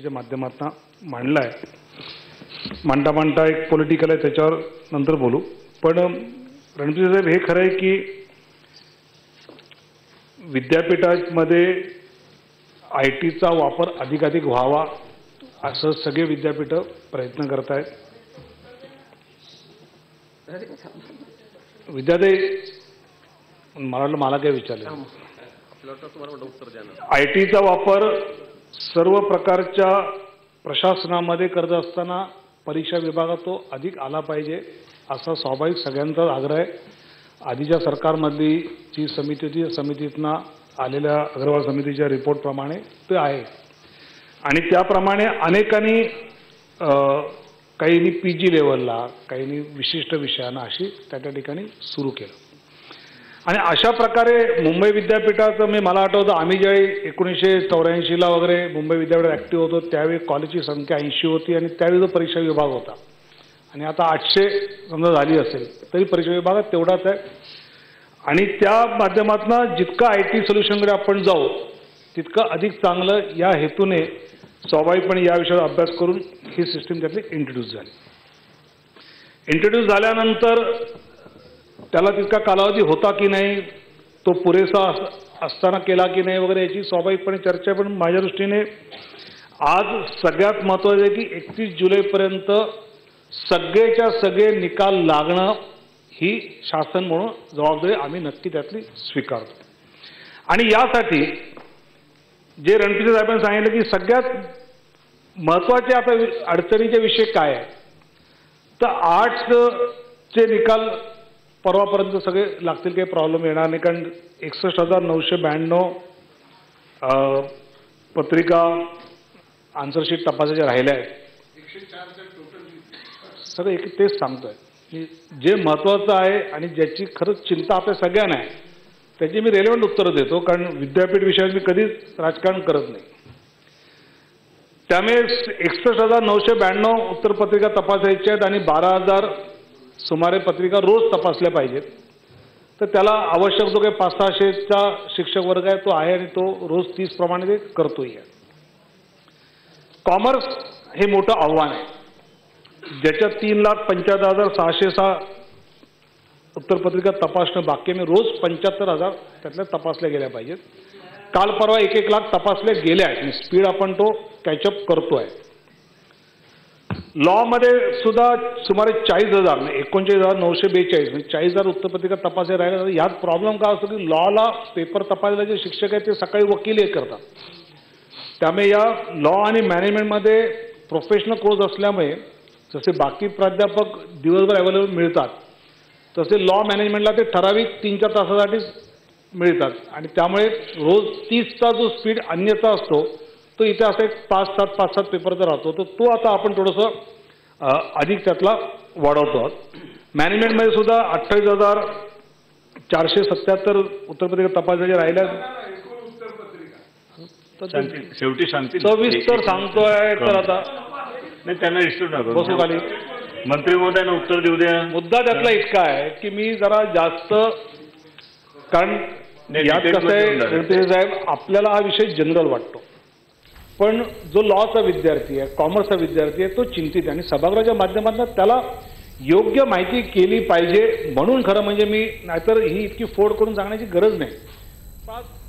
च्या माध्यमातून मांडला आहे मांडता मांडता एक पॉलिटिकल आहे त्याच्यावर नंतर बोलू. पण रणजित साहेब हे खरं आहे की विद्यापीठामध्ये आय टीचा वापर अधिकाधिक व्हावा असं सगळे विद्यापीठं प्रयत्न करत आहेत विद्यार्थी मला वाटलं मला काय विचारलं. आय टीचा वापर सर्व प्रकारच्या प्रशासनामध्ये करत असताना परीक्षा विभागात तो अधिक आला पाहिजे असा स्वाभाविक सगळ्यांचा आग्रह आहे. आधीच्या सरकारमधली जी समिती होती समितीतना आलेल्या अग्रवाल समितीच्या रिपोर्टप्रमाणे ते आहे. आणि त्याप्रमाणे अनेकांनी काहींनी पी जी लेवलला काहींनी विशिष्ट विषयांना अशी त्या त्या ठिकाणी सुरू केलं. आणि अशा प्रकारे मुंबई विद्यापीठाचं मी मला आठवतं आम्ही ज्यावेळी एकोणीसशे चौऱ्याऐंशीला वगैरे मुंबई विद्यापीठ ॲक्टिव्ह होतो त्यावेळी कॉलेजची संख्या ऐंशी होती आणि त्यावेळी जो परीक्षा विभाग होता. आणि आता आठशे समजा झाली असेल तरी परीक्षा विभागात तेवढाच आहे. आणि त्या माध्यमातून जितकं आय टी सोल्युशनकडे आपण जाऊ तितकं अधिक चांगलं या हेतूने स्वाभाविकपणे या विषयावर अभ्यास करून ही सिस्टीम त्यातली इंट्रोड्यूस झाली. इंट्रोड्यूस झाल्यानंतर त्याला तितका कालावधी होता की नाही तो पुरेसा अस- असताना केला की नाही वगैरे याची स्वाभाविकपणे चर्चा. पण माझ्या दृष्टीने आज सगळ्यात महत्त्वाचं आहे की एकतीस जुलैपर्यंत सगळेच्या सगळे निकाल लागणं ही शासन म्हणून जबाबदारी आम्ही नक्की त्यातली स्वीकारतो. आणि यासाठी जे रणपिसे साहेबांनी सांगितलं की सगळ्यात महत्त्वाचे आता वि- अडचणीचे विषय काय आहे तर आर्ट्सचे निकाल परवापर्यंत सगळे लागतील काही प्रॉब्लेम येणार नाही. कारण एकसष्ट हजार नऊशे ब्याण्णव पत्रिका आन्सरशीट तपासायच्या राहिल्या आहेत. सगळं एक तेच सांगतोय. की जे महत्त्वाचं आहे आणि ज्याची खरंच चिंता आपल्या सगळ्यांना आहे त्याची मी रेलेवंट उत्तरं देतो. कारण विद्यापीठ विषयात मी कधीच राजकारण करत नाही. त्यामुळे एकसष्ट हजार नऊशे ब्याण्णव उत्तरपत्रिका तपासायच्या आहेत आणि बारा हजार सुमारे पत्रिका रोज तपासल्या पाहिजेत. तर त्याला आवश्यक जो काही पाच सहाशेचा शिक्षक वर्ग आहे तो आहे आणि तो रोज तीस प्रमाणे ते करतोही आहे कॉमर्स हे मोठं आव्हान आहे. ज्याच्यात तीन लाख पंच्याहत्तर हजार सहाशे सहा उत्तरपत्रिका तपासणं बाकी आहे. रोज पंच्याहत्तर हजार त्यातल्या तपासल्या गेल्या पाहिजेत. काल परवा एक एक लाख तपासल्या गेल्या आहेत. स्पीड आपण तो कॅचअप करतो आहे लॉमध्ये सुद्धा सुमारे चाळीस हजार म्हणजे एकोणचाळीस हजार नऊशे बेचाळीस म्हणजे चाळीस हजार उत्तरपत्रिका तपासल्या राहिल्या तर यात प्रॉब्लेम काय असतो की लॉला पेपर तपासायला जे शिक्षक आहेत ते सकाळी वकील हे करतात. त्यामुळे या लॉ आणि मॅनेजमेंटमध्ये प्रोफेशनल कोर्स असल्यामुळे जसे बाकी प्राध्यापक दिवसभर अवेलेबल मिळतात तसे लॉ मॅनेजमेंटला ते ठराविक तीन चार तासासाठीच मिळतात. आणि त्यामुळे रोज तीसचा जो स्पीड अन्यचा असतो तो इथे असा एक पाच सात पाच सात पेपरचा राहतो. तर तो आता आपण थोडंसं अधिक त्यातला वाढवतो आहोत. मॅनेजमेंटमध्ये सुद्धा अठ्ठावीस हजार चारशे सत्याहत्तर उत्तरपत्रिका तपासायच्या राहिल्या. शेवटी सांगतील सव्वीस तर सांगतोय तर आता. नाही त्यांना नका. बसू खाली. मंत्री महोदयांना उत्तर देऊ द्या. मुद्दा त्यातला इतका आहे की मी जरा जास्त कारण यात कसं आहे साहेब आपल्याला हा विषय जनरल वाटतो. पण जो लॉचा विद्यार्थी आहे कॉमर्सचा विद्यार्थी आहे तो चिंतित आहे. आणि सभागृहाच्या माध्यमातून त्याला योग्य माहिती केली पाहिजे म्हणून खरं म्हणजे मी नाहीतर ही इतकी फोड करून सांगण्याची गरज नाही.